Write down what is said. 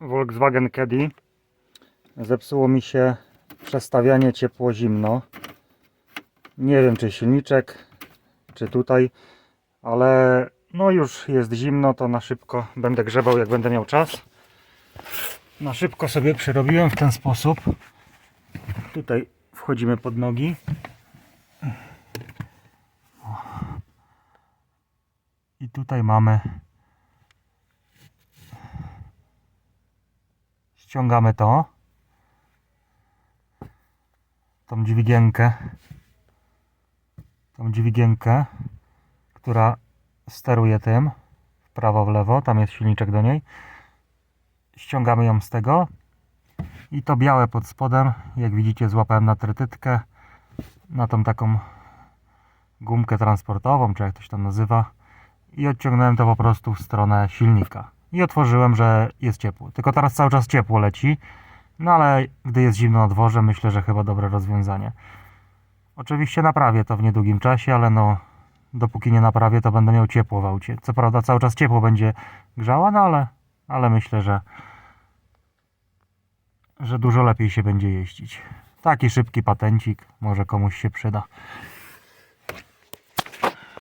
Volkswagen Caddy. Zepsuło mi się przestawianie ciepło-zimno. Nie wiem czy silniczek, czy tutaj, ale no już jest zimno, to na szybko będę grzebał jak będę miał czas. Na szybko sobie przerobiłem w ten sposób. Tutaj wchodzimy pod nogi. I tutaj mamy. Ściągamy to. Tą dźwigienkę. Tą dźwigienkę, która steruje tym w prawo, w lewo. Tam jest silniczek do niej. Ściągamy ją z tego. I to białe pod spodem, jak widzicie, złapałem na trytytkę. Na tą taką gumkę transportową, czy jak to się tam nazywa i odciągnąłem to po prostu w stronę silnika. I otworzyłem, że jest ciepło. Tylko teraz cały czas ciepło leci. No ale gdy jest zimno na dworze, myślę, że chyba dobre rozwiązanie. Oczywiście naprawię to w niedługim czasie, ale no dopóki nie naprawię, to będę miał ciepło w aucie. Co prawda cały czas ciepło będzie grzała, no ale, ale myślę, że że dużo lepiej się będzie jeździć. Taki szybki patencik, może komuś się przyda.